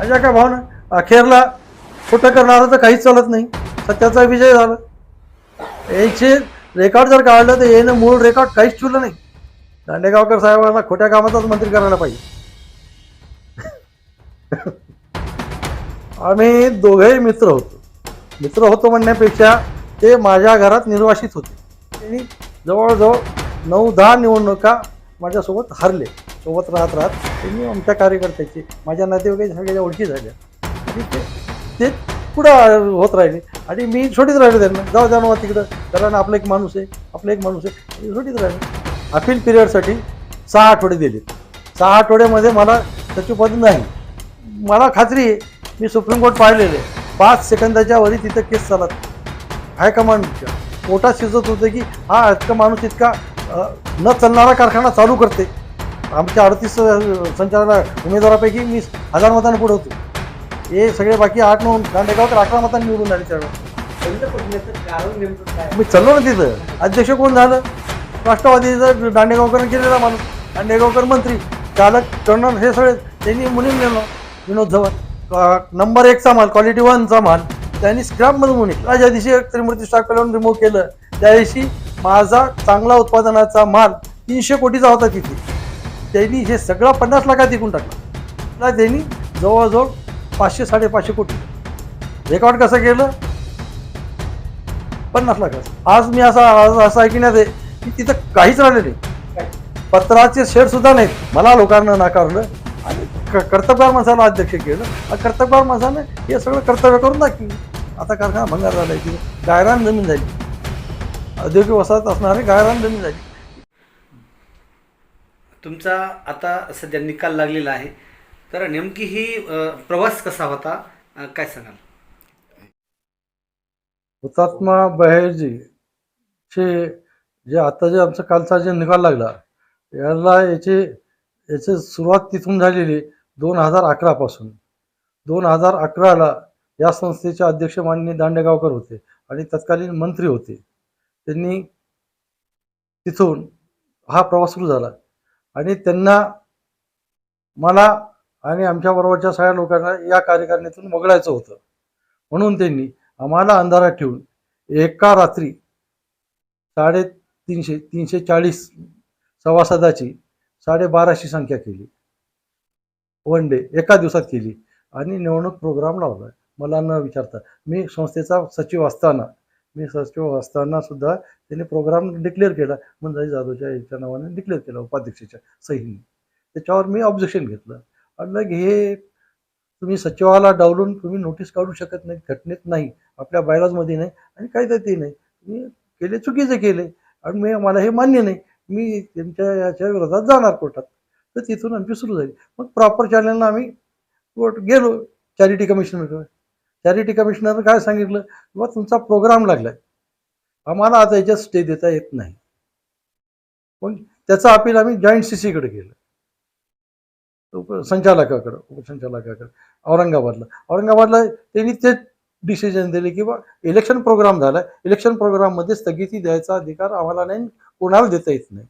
माझ्या काय भावना? अखेरला खोटं करणारं तर काहीच चालत नाही. सत्याचा विजय झाला. याचे रेकॉर्ड जर काढलं तर येणं मूळ रेकॉर्ड काहीच ठेवलं नाही. दांडेगावकर साहेबांना खोट्या कामाचाच मंत्री करायला पाहिजे. आम्ही दोघेही मित्र होतो. मित्र होतो म्हणण्यापेक्षा ते माझ्या घरात निर्वासित होते. त्यांनी जवळजवळ नऊ दहा निवडणुका माझ्यासोबत हरले. सोबत राहत राहत त्यांनी आमच्या कार्यकर्त्याची माझ्या नातेवाईक सगळ्याच्या ओळखी झाल्या. आणि ते ते पुढं होत राहिले. आणि मी छोटीच राहिलो त्यांना. जाऊ द्या ना तिकडं. कारण आपला एक माणूस आहे. आपला एक माणूस आहे. छोटीच राहिलो. अपील पिरियडसाठी सहा आठवडे दिले सहा आठवड्यामध्ये मला सचिवपद नाही. मला खात्री आहे मी सुप्रीम कोर्ट पाहिलेले पाच सेकंदाच्या वरी तिथं केस चालत. हायकमांडच्या. कोर्टात शिजत होतं की हा इतका माणूस इतका न चालणारा कारखाना चालू करते. आमच्या अडतीस संचालना उमेदवारापैकी मी हजार मतांना पुढे होतो. हे सगळे बाकी आठ नऊ दांडेगावकर अकरा मतांनी निवडून आले त्यावेळेस मी चाललो ना तिथं. अध्यक्ष कोण झालं? राष्ट्रवादीचं दांडेगावकर केलेला माणूस. दांडेगावकर मंत्री चालक टर्नर हे सगळे त्यांनी मुलीम नेलं. विनोद धवन नंबर एकचा माल क्वालिटी वनचा माल. त्यांनी स्क्रॅपमध्ये मुली ज्या दिवशी त्रिमूर्ती स्टॉक करून रिमूव्ह केलं. त्या दिवशी माझा चांगला उत्पादनाचा माल तीनशे कोटीचा होता तिथे. त्यांनी हे सगळं पन्नास लाखात विकून टाकलं. त्यांनी जवळजवळ पाचशे साडेपाचशे कोटी. रेकॉर्ड कसं केलं? पन्नास लाखाचं. आज मी असा आज असं ऐकण्यात आहे की तिथं काहीच राहिले नाही. पत्राचे शेअरसुद्धा नाहीत. मला लोकांना नाकारलं आणि क- कर्तबगार माणसाला अध्यक्ष केलं. आणि कर्तबगार माणसानं हे सगळं कर्तव्य करून दाखवलं. आता कारखाना भंगार झाला की गायरान जमीन झाली. औद्योगिक वसाहत असणारी गायरान जमीन झाली. तुमचा आता सध्या निकाल लागलेला आहे. तर नेमकी ही प्रवास कसा होता? काय सांगाल? हुतात्मा बहेरजी चे जे आता जे आमचा कालचा जे निकाल लागला याला याचे याची सुरुवात तिथून झालेली दोन हजार अकरापासून दोन हजार अकराला या संस्थेचे अध्यक्ष माननीय दांडेगावकर होते आणि तत्कालीन मंत्री होते. त्यांनी तिथून हा प्रवास सुरू झाला. आणि त्यांना मला आणि आमच्याबरोबरच्या सगळ्या लोकांना या कार्यकारिणीतून वगळायचं होतं. म्हणून त्यांनी आम्हाला अंधारात ठेवून एका रात्री साडेतीनशे तीनशे चाळीस सभासदाची साडेबाराशे संख्या केली. वन डे एका दिवसात केली. आणि निवडणूक प्रोग्राम लावला. मला न विचारता. मी संस्थेचा सचिव असताना मी सचिव असताना सुद्धा त्यांनी प्रोग्राम डिक्लेअर केला. म्हणजे जाधवच्या याच्या नावाने डिक्लेअर केला उपाध्यक्षाच्या सहीने. त्याच्यावर मी ऑब्जेक्शन घेतलं. म्हटलं की हे तुम्ही सचिवाला डावलून तुम्ही नोटीस काढू शकत नाही घटनेत नाही आपल्या बायलाजमध्ये नाही आणि काही तर ते नाही. तुम्ही केले चुकीचे केले आणि मी मला हे मान्य नाही. मी त्यांच्या याच्या विरोधात जाणार कोर्टात. तर तिथून आमची सुरू झाली. मग प्रॉपर चॅनलला आम्ही कोर्ट गेलो. चॅरिटी कमिशनरकडे चॅरिटी कमिशनरनं काय सांगितलं? किंवा तुमचा प्रोग्राम लागलाय. आम्हाला आता याच्यात स्टे देता येत नाही. पण त्याचं अपील आम्ही जॉईंट सी सीकडे केलं. उप संचालकाकडं उपसंचालकाकडं. औरंगाबादला. औरंगाबादला त्यांनी तेच डिसिजन दिले की बा इलेक्शन प्रोग्राम झाला इलेक्शन प्रोग्राममध्ये स्थगिती द्यायचा अधिकार आम्हाला नाही कोणाला देता येत नाही.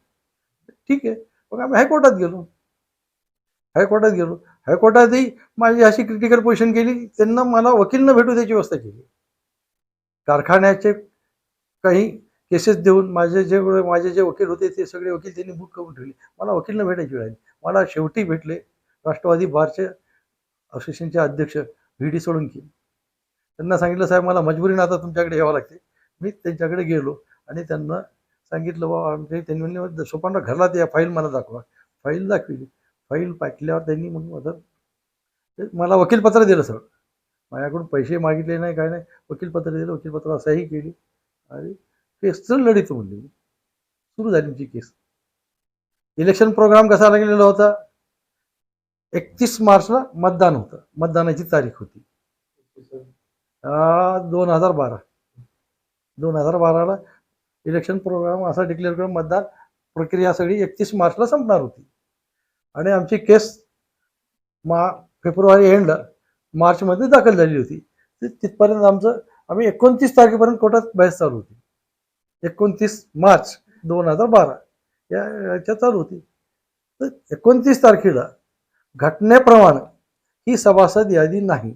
ठीक आहे. मग आम्ही हायकोर्टात गेलो. हायकोर्टात गेलो. हायकोर्टातही माझी अशी क्रिटिकल पोझिशन केली त्यांना मला वकील न भेटू द्यायची व्यवस्था केली. कारखान्याचे काही केसेस देऊन माझे जे माझे जे वकील होते ते सगळे वकील त्यांनी बुक करून ठेवले. मला वकील न भेटायची वेळ आली. मला शेवटी भेटले राष्ट्रवादी बारचे असोसिएशनचे अध्यक्ष व्ही डी सोळंकी. त्यांना सांगितलं साहेब मला मजबुरीनं आता तुमच्याकडे यावं लागते. मी त्यांच्याकडे गेलो आणि त्यांना सांगितलं बाबा आमचे त्यांनी म्हणले सोपानला घरला त्या फाईल मला दाखवा. फाईल दाखविली. फाईल पाठल्यावर त्यांनी मग माझं ते मला वकीलपत्र दिलं सर. माझ्याकडून पैसे मागितले नाही काय नाही. वकीलपत्र दिलं वकीलपत्र असंही केली. आणि केस तर लढित म्हणली सुरू झाली आमची केस. इलेक्शन प्रोग्राम कसा लागलेला होता? एकतीस मार्चला मतदान होतं. मतदानाची तारीख होती. दोन हजार बारा. दोन हजार बाराला इलेक्शन प्रोग्राम असा डिक्लेअर करून मतदान प्रक्रिया सगळी एकतीस मार्चला संपणार होती. आणि आमची केस मा फेब्रुवारी एंडला मार्चमध्ये दाखल झाली होती. तिथपर्यंत आमचं आम्ही एकोणतीस तारखेपर्यंत कोर्टात बहस चालू होती. एकोणतीस मार्च दोन हजार बारा या याच्या चालू होती. तर एकोणतीस तारखेला घटनेप्रमाणे ही सभासद यादी नाही.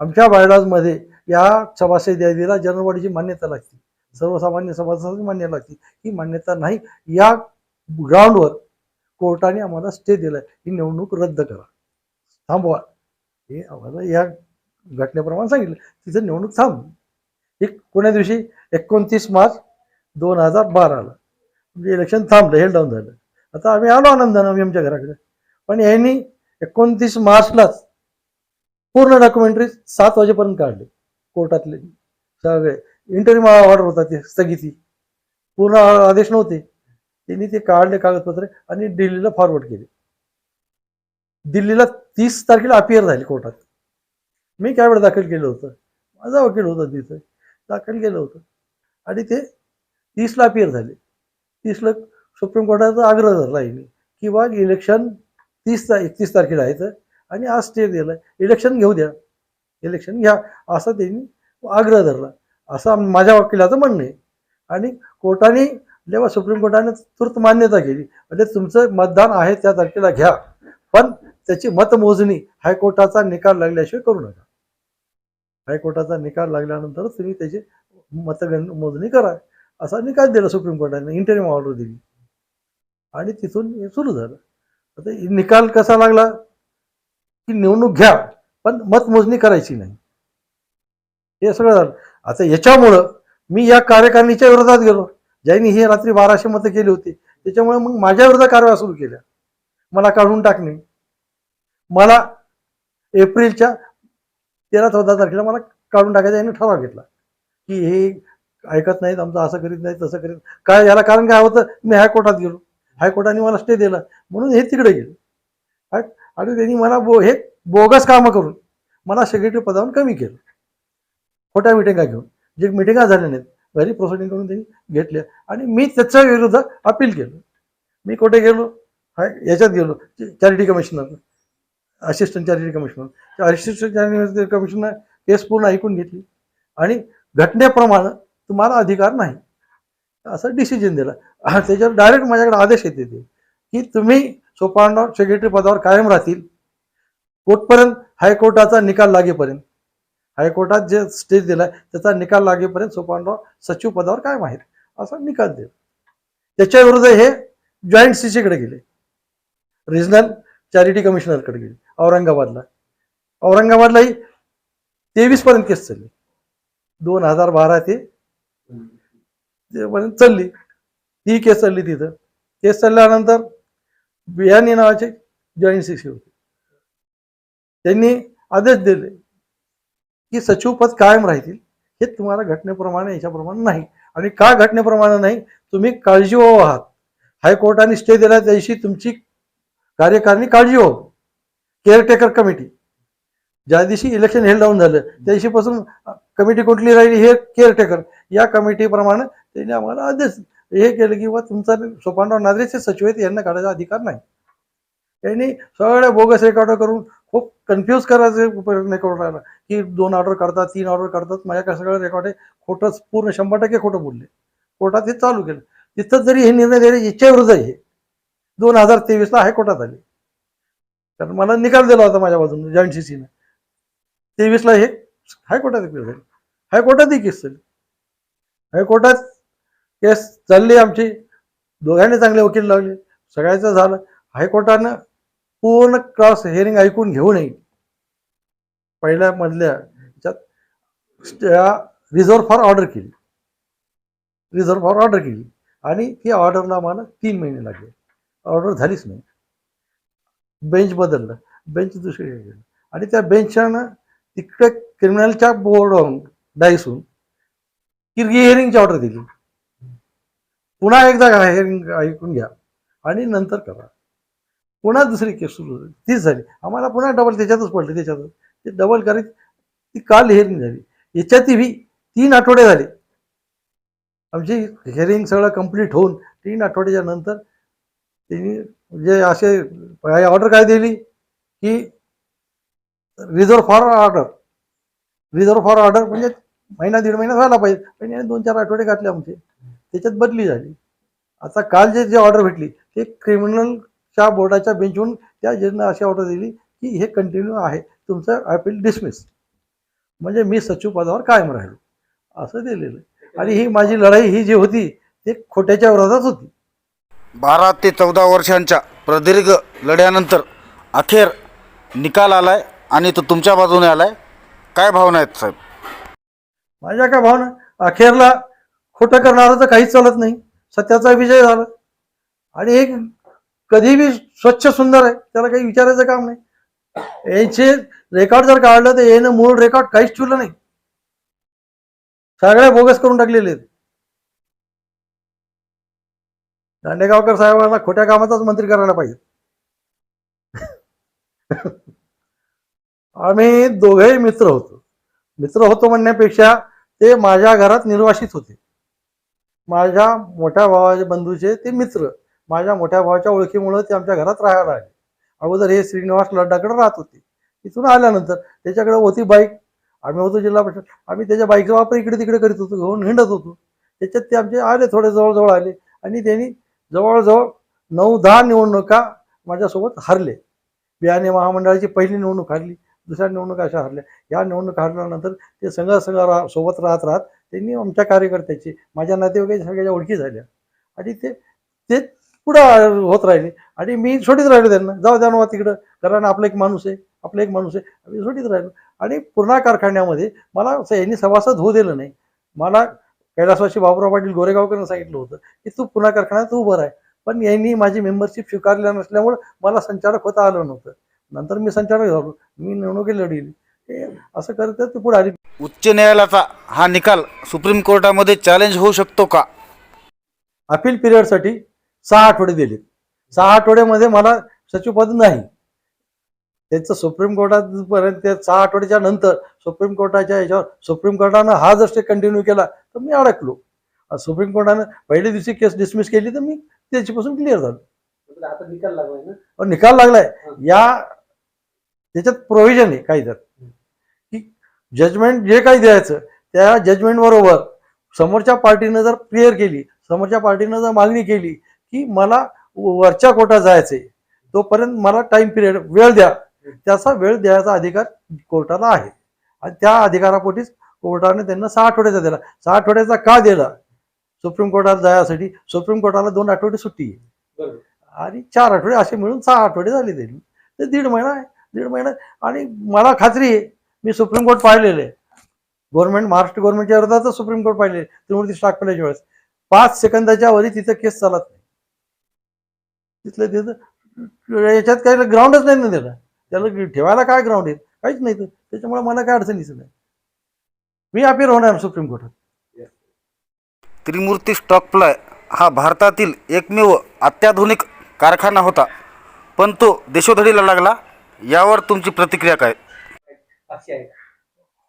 आमच्या बायडाजमध्ये या सभासद यादीला जनरवाडीची मान्यता लागते. सर्वसामान्य सभासदांची मान्यता लागते. ही मान्यता नाही. या ग्राउंडवर कोर्टाने आम्हाला स्टे दिला ही निवडणूक रद्द करा. थांबवा. हे आम्हाला या घटनेप्रमाणे सांगितलं. तिथं निवडणूक थांब. एक कोण्या दिवशी? एकोणतीस मार्च दोन हजार बाराला म्हणजे इलेक्शन थांबलं हे डाऊन झालं. आता आम्ही आलो आनंदानं आम्ही आमच्या घराकडे. पण यांनी एकोणतीस मार्चलाच पूर्ण डॉक्युमेंटरी सात वाजेपर्यंत काढले. कोर्टातले सगळे. इंटरव्ह्यू ऑर्डर होता ते स्थगिती. पूर्ण आदेश नव्हते. त्यांनी ते काढले कागदपत्र आणि दिल्लीला फॉरवर्ड केले. दिल्लीला तीस तारखेला अपियर झाली कोर्टात. मी काय वेळ दाखल केलं होतं? माझा वकील होता तिथं. दाखल केलं होतं. आणि ते तीसला अपियर झाले. तीसला सुप्रीम कोर्टाचा आग्रह धरला आहे की बा इलेक्शन तीस ता एकतीस तारखेला आहे तर. आणि आज स्टे दिला. इलेक्शन घेऊ द्या. इलेक्शन घ्या. असं त्यांनी आग्रह धरला. असं माझ्या वकिलाचं म्हणणं आहे. आणि कोर्टाने तेव्हा सुप्रीम कोर्टाने तूर्त मान्यता केली. म्हणजे तुमचं मतदान आहे त्या तारखेला घ्या. पण त्याची मतमोजणी हायकोर्टाचा निकाल लागल्याशिवाय करू नका. हायकोर्टाचा निकाल लागल्यानंतरच तुम्ही त्याची मतगण मोजणी करा असा निकाल दिला सुप्रीम कोर्टाने इंटरव्यू ऑर्डर दिली. आणि तिथून हे सुरू झालं. आता निकाल कसा लागला? की निवडणूक घ्या पण मतमोजणी करायची नाही. हे सगळं झालं. आता याच्यामुळं मी या कार्यकारिणीच्या विरोधात गेलो. ज्यांनी ही रात्री बाराशे मतं केली होती त्याच्यामुळे मग माझ्या कारवाया सुरू केल्या. मला काढून टाकणे मला एप्रिलच्या तेरा चौदा तारखेला मला काढून टाकायचा याने ठराव घेतला. की हे ऐकत नाहीत आमचं असं करीत नाही तसं करीत काय याला कारण काय होतं? मी हायकोर्टात गेलो. हायकोर्टाने मला स्टे दिला. म्हणून हे तिकडे गेले. हाय आणि त्यांनी मला बो हे बोगस कामं करून मला सेक्रेटरी पदावरून कमी केलं. खोट्या मिटिंगा घेऊन. जे मिटिंगा झाल्या नाहीत घरी प्रोसिडिंग करून त्यांनी घेतल्या. आणि मी त्याच्या विरुद्ध अपील केलं. मी कुठे गेलो? हाय याच्यात गेलो. Charity commissioner assistant charity commissioner. Assistant charity commissioner case पूर्ण ऐकून घेतली. आणि घटनेप्रमाणे तुम्हाला अधिकार नाही. असं डिसिजन दिला. त्याच्यावर डायरेक्ट माझ्याकडे आदेश येते ते की तुम्ही सोपानराव सेक्रेटरी पदावर कायम राहतील. कोर्टपर्यंत हायकोर्टाचा निकाल लागेपर्यंत. हायकोर्टात जे स्टेज दिलाय त्याचा निकाल लागेपर्यंत सोपानराव सचिव पदावर कायम माहीत? असा निकाल दिला त्याच्या विरुद्ध हे जॉईंट सीसीकडे गेले. रिजनल चॅरिटी कमिशनरकडे गेले. औरंगाबादला. औरंगाबादलाही तेवीस पर्यंत केस चालली. दोन हजार बारा ते पर्यंत चालली ही केस चालली तिथं. केस चालल्यानंतर बियाणी नावाचे जॉईंट सीसी होते. त्यांनी आदेश दिले. की सचिव पद कायम राहतील हे तुम्हाला घटनेप्रमाणे याच्याप्रमाणे नाही. आणि का घटनेप्रमाणे नाही? तुम्ही काळजी आहात. हायकोर्टाने स्टे दिला त्या दिवशी तुमची कार्यकारिणी काळजी हो केअरटेकर कमिटी ज्या दिवशी इलेक्शन हेल्ड डाऊन झालं त्या दिवशीपासून कमिटी कुठली राहिली? हे केअरटेकर या कमिटीप्रमाणे त्यांनी आम्हाला आदेश हे केलं की बा तुमचा सोपानराव नादरेचे सचिव आहेत यांना काढायचा अधिकार नाही. त्यांनी सगळ्या बोगस रेकॉर्ड करून खूप कन्फ्यूज करायचं प्रयत्न करून राहिला. की दोन ऑर्डर करतात तीन ऑर्डर करतात माझ्या सगळं रेकॉर्ड आहे. खोटंच पूर्ण शंभर टक्के खोटं बोलले. कोर्टात हे चालू केलं. तिथं जरी हे निर्णय दिले इच्छेविरुद्ध आहे हे. दोन हजार तेवीसला हायकोर्टात आले. कारण मला निकाल दिला होता माझ्या बाजूने जॉईंट सी सीने तेवीसला हे हायकोर्टात appeal झाली हायकोर्टातही केस झाली. हायकोर्टात केस चालली आमची. दोघांनी चांगले वकील लावले. सगळ्याचं झालं. हायकोर्टानं पूर्ण क्रॉस हेअरिंग ऐकून घेऊ नये. पहिल्या मधल्या ह्याच्यात रिझर्व फॉर ऑर्डर केली. रिझर्व फॉर ऑर्डर केली. आणि ती ऑर्डरला मला तीन महिने लागले. ऑर्डर झालीच नाही. बेंच बदललं. बेंच दुसरीकडे गेलं. आणि त्या बेंचनं तिकडे क्रिमिनलच्या बोर्डवरून डायसून किरगी हिअरिंगची ऑर्डर दिली. पुन्हा एकदा हिअरिंग ऐकून घ्या. आणि नंतर करा. पुन्हा दुसरी केस सुरू झाली. तीच झाली. आम्हाला पुन्हा डबल त्याच्यातच पडले त्याच्यातच. ते डबल करीत ती काल हिअरिंग झाली. याच्यातही बी तीन आठवडे झाले. आमची हिअरिंग सगळं कंप्लीट होऊन तीन आठवड्याच्या नंतर त्यांनी म्हणजे असे ऑर्डर काय दिली की reserve for order reserve for order म्हणजे महिना दीड महिना झाला पाहिजे. पण याने दोन चार आठवडे घातले आमचे. त्याच्यात बदली झाली. आता काल जे जे ऑर्डर भेटली ते क्रिमिनल क्रिमिनलच्या बोर्डाच्या बेंचवरून त्या जजनं अशी ऑर्डर दिली की हे कंटिन्यू आहे. तुमचं अपील डिसमिस म्हणजे मी सचिव पदावर कायम राहिलो. असं दिलेलं. आणि ही माझी लढाई ही जी होती ते खोट्याच्या विरोधात होती. बारा ते चौदा वर्षांच्या प्रदीर्घ लढ्यानंतर अखेर निकाल आलाय आणि तो तुमच्या बाजूने आलाय. काय भावना आहेत साहेब? माझ्या काय भावना? अखेरला खोटं करणारं तर काहीच चालत नाही. सत्याचा विजय झाला. आणि एक कधी बी स्वच्छ सुंदर आहे त्याला काही विचारायचं काम नाही. यांचे रेकॉर्ड जर काढलं तर यानं मूळ रेकॉर्ड काहीच ठेवलं नाही. सगळ्या बोगस करून टाकलेले आहेत. दांडेगावकर साहेबांना खोट्या कामाचाच मंत्री करायला पाहिजे. आम्ही दोघेही मित्र होतो. मित्र होतो म्हणण्यापेक्षा ते माझ्या घरात निर्वासित होते. माझ्या मोठ्या भावाचे बंधूचे ते मित्र. माझ्या मोठ्या भावाच्या ओळखीमुळे ते आमच्या घरात राहायला आले अगोदर हे श्रीनिवास लड्डाकडे राहत होते. तिथून आल्यानंतर त्याच्याकडे होती बाईक. आम्ही होतो जिल्हा परिषद. आम्ही त्याच्या बाईकचा वापर इकडे तिकडे करीत होतो घेऊन हिंडत होतो. त्याच्यात ते आमचे आले थोडे जवळजवळ आले आणि त्यांनी जवळजवळ नऊ दहा निवडणुका माझ्यासोबत हरले बियाणे महामंडळाची पहिली निवडणूक हरली दुसऱ्या निवडणुका अशा हरल्या. या निवडणूक हरल्यानंतर ते संघ संघ राह सोबत राहत राहत त्यांनी आमच्या कार्यकर्त्याची माझ्या नातेवाईक सगळ्याच्या ओळखी झाल्या. आणि ते ते पुढं होत राहिले? आणि मी सोडीत राहिलो त्यांना. जाऊ द्या ना तिकडं. कारण आपला एक माणूस आहे. आपला एक माणूस आहे. आम्ही सोडीत राहिलो. आणि पूर्णा कारखान्यामध्ये मला यांनी सभासद होऊ दिलं नाही. मला कैलासवासी बाबुराव पाटील गोरेगावकरांना सांगितलं होतं की तू पुन्हा कारखान्यात उभं आहे पण यांनी माझी मेंबरशिप स्वीकारल्या नसल्यामुळं मला संचालक होता आलं नव्हतं. नंतर मी संचालक झालो. मी निवडणुकी लढली. असं करत करत ते पुढे आली. उच्च न्यायालयाचा हा निकाल सुप्रीम कोर्टामध्ये चॅलेंज होऊ शकतो का? अपील पिरियडसाठी सहा आठवडे दिले. सहा आठवड्यामध्ये मला सचिवपद नाही. त्यांचं सुप्रीम कोर्टात पर्यंत ते सहा आठवड्याच्या नंतर सुप्रीम कोर्टाच्या याच्यावर सुप्रीम कोर्टानं हा जर स्टे कंटिन्यू केला तर मी अडकलो. सुप्रीम कोर्टानं पहिल्या दिवशी केस डिसमिस केली तर मी त्याच्यापासून क्लिअर झालो. आता निकाल लागलाय ना? निकाल लागलाय. या त्याच्यात प्रोव्हिजन आहे काही त्यात की जजमेंट जे काही द्यायचं त्या जजमेंट बरोबर समोरच्या पार्टीनं जर क्लिअर केली समोरच्या पार्टीनं जर मागणी केली की मला वरच्या कोर्टात जायचंय. तोपर्यंत मला टाइम पिरियड वेळ द्या. त्याचा वेळ द्यायचा अधिकार कोर्टाला आहे. आणि त्या अधिकारापोटीच कोर्टाने त्यांना सहा आठवड्याचा दिला. सहा आठवड्याचा का दिला? सुप्रीम कोर्टात जायसाठी. सुप्रीम कोर्टाला दोन आठवडे सुट्टी आणि चार आठवडे असे मिळून सहा आठवडे झाले त्यांनी. ते दीड महिना आहे. दीड महिना. आणि मला खात्री आहे मी सुप्रीम कोर्ट पाहिलेलं आहे. गव्हर्नमेंट महाराष्ट्र गव्हर्नमेंटच्या विरोधातच सुप्रीम कोर्ट पाहिले त्रिमूर्ती स्टाक वेळेस. पाच सेकंदाच्या वरी तिथं केस चालत नाही. तिथलं तिथं याच्यात काही ग्राउंडच नाही ना त्याला. त्याला ठेवायला काय ग्राउंड आहे? काहीच नाही तर. त्याच्यामुळे मला काय अडचणीच नाही. मी अपील होणार सुप्रीम कोर्टात. त्रिमूर्ती स्टॉक प्लाय हा भारतातील एकमेव अत्याधुनिक कारखाना होता. पण तो देशोधडीला लागला. यावर तुमची प्रतिक्रिया काय? अशी आहे.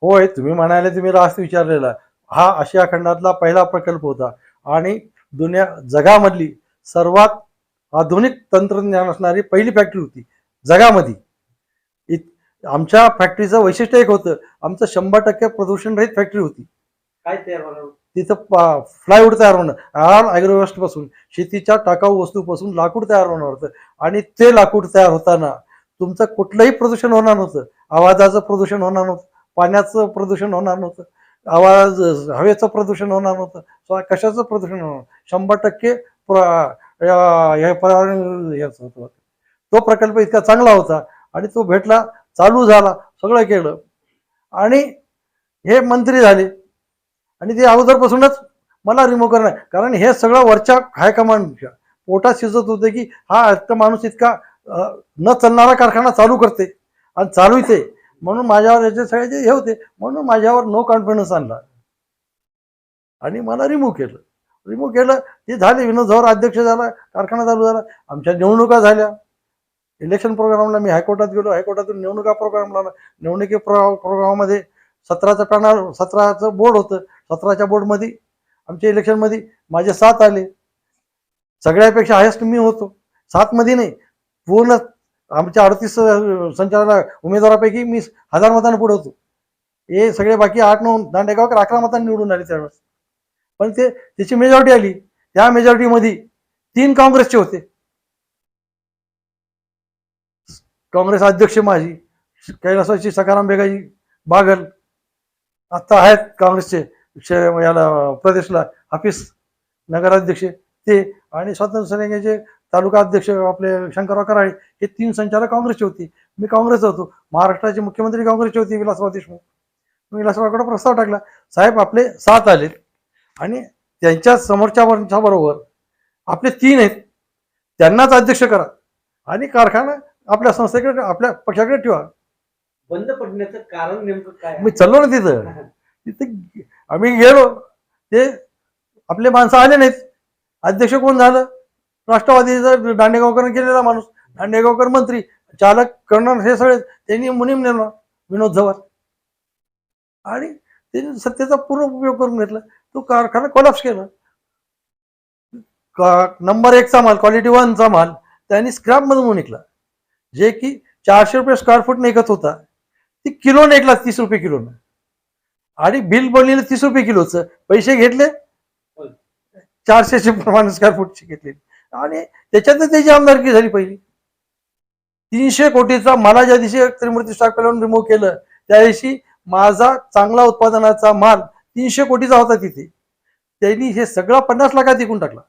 होय तुम्ही म्हणाले तुम्ही रास्त विचारलेला. हा आशिया खंडातला पहिला प्रकल्प होता. आणि दुनिया जगामधली सर्वात आधुनिक तंत्रज्ञान असणारी पहिली फॅक्टरी होती जगामध्ये. इत आमच्या फॅक्टरीचं वैशिष्ट्य एक होतं आमचं शंभर टक्के प्रदूषण रहित फॅक्टरी होती. काय तयार होणार? तिथं फ्लायवूड तयार होणं आर ॲग्रोवेस्टपासून शेतीच्या टाकाऊ वस्तूपासून लाकूड तयार होणार होतं. आणि ते लाकूड तयार होताना तुमचं कुठलंही प्रदूषण होणार नव्हतं. आवाजाचं प्रदूषण होणार नव्हतं पाण्याचं प्रदूषण होणार नव्हतं आवाज हवेचं प्रदूषण होणार नव्हतं. कशाचं प्रदूषण होणार? शंभर टक्के हे पर्यावरण हेच होतं. तो प्रकल्प इतका चांगला होता आणि तो भेटला चालू झाला सगळं केलं. आणि हे मंत्री झाले. आणि ते अगोदरपासूनच मला रिमूव्ह करणार. कारण हे सगळं वरच्या हायकमांडच्या पोटात शिजत होतं की हा आता माणूस इतका न चालणारा कारखाना चालू करते आणि चालू म्हणून माझ्यावर याचे सगळ्याचे हे होते म्हणून माझ्यावर नो कॉन्फिडन्स आणला. आणि मला रिमूव्ह केलं. रिमूव्ह केलं ते झाले विनोद झवर अध्यक्ष झाला कारखाना चालू झाला. आमच्या निवडणुका झाल्या. इलेक्शन प्रोग्रामला मी हायकोर्टात गेलो. हायकोर्टातून निवडणुका प्रोग्राम लावला निवडणुकी प्रो प्रोग्रामामध्ये सतराचं पॅनल सतराचं बोर्ड होतं. सतराच्या बोर्डमध्ये आमच्या इलेक्शनमध्ये माझे सात आले. सगळ्यापेक्षा हायेस्ट मी होतो. सातमध्ये नाही पूर्ण आमच्या अडतीस संचालक उमेदवारापैकी मी हजार मतांना पुढे होतो. हे सगळे बाकी आठ नऊ दांडेगावकर अकरा मतांनी निवडून आले त्यावेळेस. पण ते त्याची मेजॉरिटी आली. त्या मेजॉरिटीमध्ये तीन काँग्रेसचे होते. काँग्रेस अध्यक्ष माझी कैलासाची सकाराम बेगाजी बागल. आत्ता आहेत काँग्रेसचे याला प्रदेशला हाफिस नगराध्यक्ष ते आणि स्वातंत्र्य सेनेचे तालुका अध्यक्ष आपले शंकरराव कराळे हे तीन संचालक काँग्रेसचे होते. मी काँग्रेस होतो. महाराष्ट्राचे मुख्यमंत्री काँग्रेसचे होते विलासराव देशमुख. मी विलासरावकडे प्रस्ताव टाकला. साहेब आपले सात आलेत. आणि त्यांच्या समोरच्या वर्षा बरोबर आपले तीन आहेत. त्यांनाच अध्यक्ष करा आणि कारखाना आपल्या संस्थेकडे आपल्या पक्षाकडे ठेवा. बंद पडण्याचं कारण नेमकं काय? मी चाललो ना तिथं. तिथे आम्ही गेलो. ते आपले माणसं आले नाहीत. अध्यक्ष कोण झालं? राष्ट्रवादीचा दांडेगावकर केलेला माणूस दांडेगावकर मंत्री चालक करणार हे सगळे त्यांनी मुनीम नेला विनोद झवर आणि त्यांनी सत्तेचा पूर्ण उपयोग करून घेतला. तो कारखाना कोलॅप्स केला. नंबर एकचा माल क्वालिटी वनचा माल त्यांनी स्क्रॅपमधून म्हणून निघला. जे की चारशे रुपये स्क्वेअर फूट निघत होता. ती किलो ऐकला तीस रुपये किलोनं आणि बिल बनलेलं तीस रुपये किलोचं. पैसे घेतले. चारशेचे प्रमाण स्क्वेअर फूटचे घेतले. आणि त्याच्यातच त्याची आमदारकी झाली पहिली. तीनशे कोटीचा मला ज्या दिवशी त्रिमूर्ती स्टॉक रिमूव्ह केलं त्या दिवशी माझा चांगला उत्पादनाचा माल तीनशे कोटीचा होता तिथे. त्यांनी हे सगळं पन्नास लाखात विकून टाकला.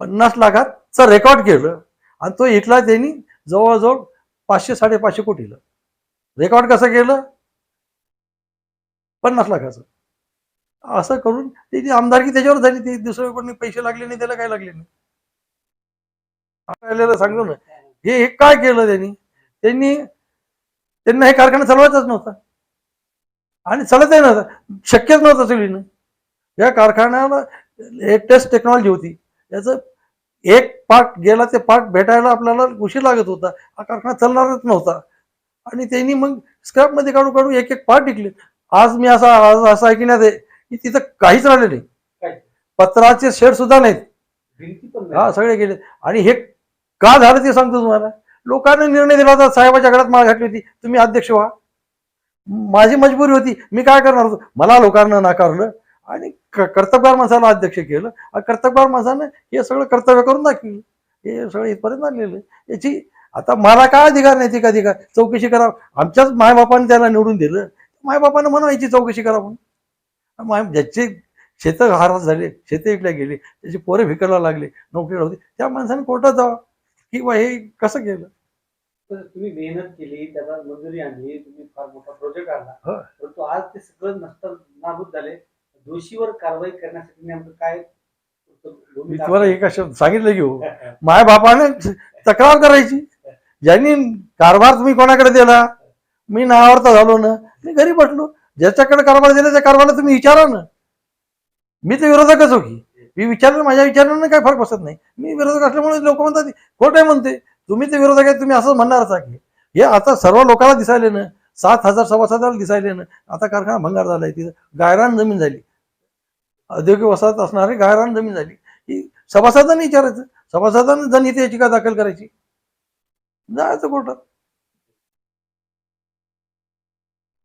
पन्नास लाखाचं रेकॉर्ड केलं आणि तो इथला त्यांनी जवळजवळ पाचशे साडेपाचशे कोटीला. रेकॉर्ड कसं केलं? पन्नास लाखाचं. असं करून त्याची आमदारकी त्याच्यावर झाली. ती दुसऱ्या कोणी पैसे लागले नाही त्याला काय लागले नाही. सांगतो ना हे हे काय केलं त्यांनी? त्यांनी त्यांना हे कारखाना चालवायचाच नव्हता. आणि चालतही नव्हता शक्यच नव्हतं चुलीनं या कारखान्याला लेटेस्ट टेक्नॉलॉजी होती. याचं एक पार्ट गेला ते पार्ट भेटायला आपल्याला उशीर लागत होता. हा कारखाना चालणारच नव्हता. आणि त्यांनी मग स्क्रॅपमध्ये काढू काढू एक एक पार्ट टिकले आज मी असा आज असं ऐकण्यात आहे की तिथं काहीच राहिले नाही? पत्राचे शेड सुद्धा नाहीत. हा. सगळे गेले. आणि हे का झालं ते सांगतो तुम्हाला? लोकांनी निर्णय दिला होता साहेबाच्या घरात माळ घातली होती. तुम्ही अध्यक्ष व्हा. माझी मजबुरी होती. मी काय करणार होतो? मला लोकांना नाकारलं आणि क- कर्तबगार माणसाला अध्यक्ष केलं. आणि कर्तबगार माणसानं हे सगळं कर्तव्य करून दाखवलं. हे सगळं इथपर्यंत आणलेलं याची आता मला काय अधिकार नाही का अधिकार चौकशी करा आमच्याच मायबापाने त्याला निवडून दिलं. मायबापानं म्हणा याची चौकशी करा म्हणून. माय ज्याचे शेतं हारात झाले शेतं इकल्या गेले त्याची पोरं भिकायला लागले नोकरीला होती त्या माणसाने कोर्टात जावा. की बा हे कसं केलं? तर तुम्ही मेहनत केली त्याला मंजुरी आणली तुम्ही फार मोठा प्रोजेक्ट आणला. परंतु आज ते सगळं नष्ट नाबूद झाले. दोषीवर कारवाई करण्यासाठी नेमकं काय मी तुम्हाला एक शब्द सांगितलं की हो. माय बापाने तक्रार करायची. ज्यांनी कारभार तुम्ही कोणाकडे दिला? मी नावावरता झालो ना. मी घरी बसलो ज्याच्याकडे कारभार दिला त्या कारभारला तुम्ही विचारा ना. मी तर विरोधकच हो की. मी विचारलं माझ्या विचारण्यानं काही फरक बसत नाही. मी विरोधक असल्यामुळे लोक म्हणतात खोट आहे म्हणते. तुम्ही ते विरोधक आहे तुम्ही असं म्हणणारच आहे की हे आता सर्व लोकांना दिसायले ना सात हजार सभासदाला दिसायले ना आता कारखाना भंगार झाला आहे तिथं गायरान जमीन झाली. औद्योगिक वसाहत असणारी गायरान जमीन झाली. ही सभासदांनी विचारायचं सभासदांनी जण इथे याचिका दाखल करायची? जायचं कोर्टात.